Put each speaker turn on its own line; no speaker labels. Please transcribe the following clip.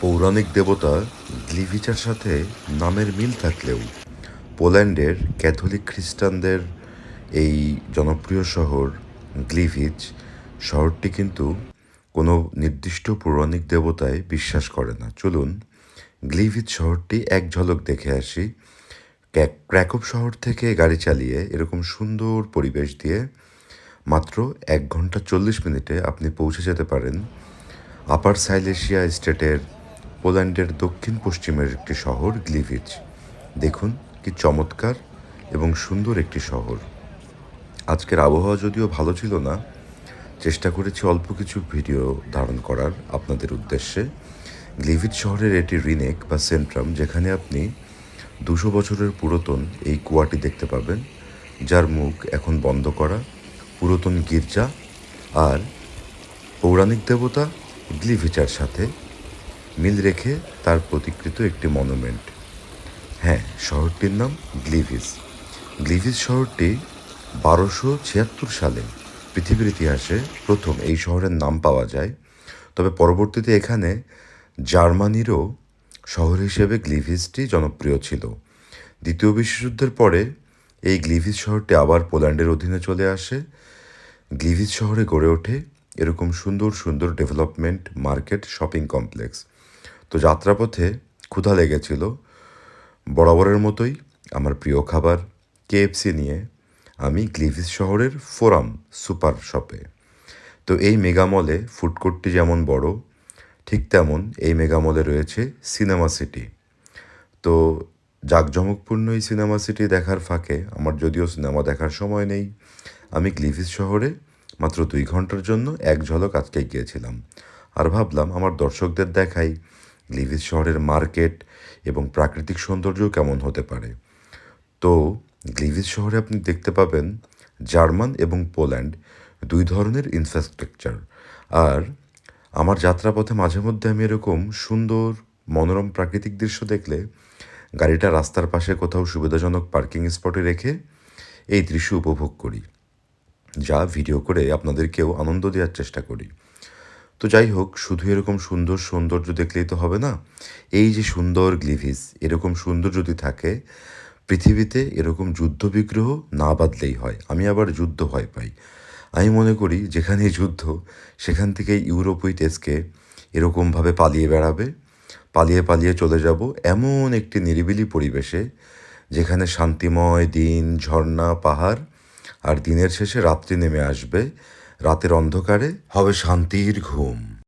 পৌরাণিক দেবতা গ্লিভিচার সাথে নামের মিল থাকলেও পোল্যান্ডের ক্যাথলিক খ্রিস্টানদের এই জনপ্রিয় শহর গ্লিভিচ শহরটি কিন্তু কোনো নির্দিষ্ট পৌরাণিক দেবতায় বিশ্বাস করে না। চলুন গ্লিভিচ শহরটি এক ঝলক দেখে আসি। ক্র্যাকোপ শহর থেকে গাড়ি চালিয়ে এরকম সুন্দর পরিবেশ দিয়ে মাত্র এক ঘণ্টা চল্লিশ মিনিটে আপনি পৌঁছে যেতে পারেন। আপার সাইলেশিয়া স্টেটের পোল্যান্ডের দক্ষিণ পশ্চিমের একটি শহর গ্লিভিচ। দেখুন কি চমৎকার এবং সুন্দর একটি শহর। আজকের আবহাওয়া যদিও ভালো ছিল না, চেষ্টা করেছি অল্প কিছু ভিডিও ধারণ করার আপনাদের উদ্দেশ্যে। গ্লিভিচ শহরের এটি রিনেক বা সেন্ট্রাম, যেখানে আপনি দুশো বছরের পুরাতন এই কুয়াটি দেখতে পাবেন, যার মুখ এখন বন্ধ করা, পুরাতন গির্জা আর পৌরাণিক দেবতা গ্লিভিচার সাথে মিল রেখে তার প্রতিকৃত একটি মনুমেন্ট। হ্যাঁ শহরটির নাম গ্লিভিস। গ্লিভিস শহরটি বারোশো ছিয়াত্তর সালে পৃথিবীর ইতিহাসে প্রথম এই শহরের নাম পাওয়া যায়। তবে পরবর্তীতে এখানে জার্মানিরও শহর হিসেবে গ্লিভিসটি জনপ্রিয় ছিল। দ্বিতীয় বিশ্বযুদ্ধের পরে এই গ্লিভিস শহরটি আবার পোল্যান্ডের অধীনে চলে আসে। গ্লিভিস শহরে গড়ে ওঠে এরকম সুন্দর সুন্দর ডেভেলপমেন্ট মার্কেট শপিং কমপ্লেক্স। তো যাত্রাপথে ক্ষুধা লেগেছিল। বরাবরের মতোই আমার প্রিয় খাবার কেএফসি নিয়ে আমি গ্লিভিস শহরের ফোরাম সুপার শপে। তো এই মেগামলে ফুড কোর্টটি যেমন বড়, ঠিক তেমন এই মেগামলে রয়েছে সিনেমা সিটি। তো জাঁকজমকপূর্ণ এই সিনেমা সিটি দেখার ফাঁকে আমার যদিও সিনেমা দেখার সময় নেই, আমি গ্লিভিস শহরে মাত্র দুই ঘণ্টার জন্য এক ঝলক আজকে গিয়েছিলাম। আর ভাবলাম আমার দর্শকদের দেখাই গ্লিভিস শহরের মার্কেট এবং প্রাকৃতিক সৌন্দর্য কেমন হতে পারে? তো গ্লিভিস শহরে আপনি দেখতে পাবেন জার্মান এবং পোল্যান্ড দুই ধরনের ইনফ্রাস্ট্রাকচার আর আমার যাত্রাপথে মাঝে মধ্যে আমি এরকম সুন্দর, মনোরম প্রাকৃতিক দৃশ্য দেখলে গাড়িটা রাস্তার পাশে কোথাও সুবিধাজনক পার্কিং স্পটে রেখে এই দৃশ্য উপভোগ করি, যা ভিডিও করে আপনাদেরকেও আনন্দ দেওয়ার চেষ্টা করি। তো যাই হোক শুধু এরকম সুন্দর সৌন্দর্য দেখলেই তো হবে না? এই যে সুন্দর গ্লিভিস, এরকম সুন্দর যদি থাকে, পৃথিবীতে এরকম যুদ্ধ বিগ্রহ না বাদলেই হয়। আমি আবার যুদ্ধ ভয় পাই। আমি মনে করি যেখানেই যুদ্ধ, সেখান থেকে থেকেই ইউরোপইটেসকে এরকমভাবে পালিয়ে বেড়াবে। পালিয়ে পালিয়ে চলে যাব এমন একটি নিরিবিলি পরিবেশে, যেখানে শান্তিময় দিন, ঝর্ণা, পাহাড়, আর দিনের শেষে রাত্রি নেমে আসবে রাতের অন্ধকারে হবে শান্তির ঘুম।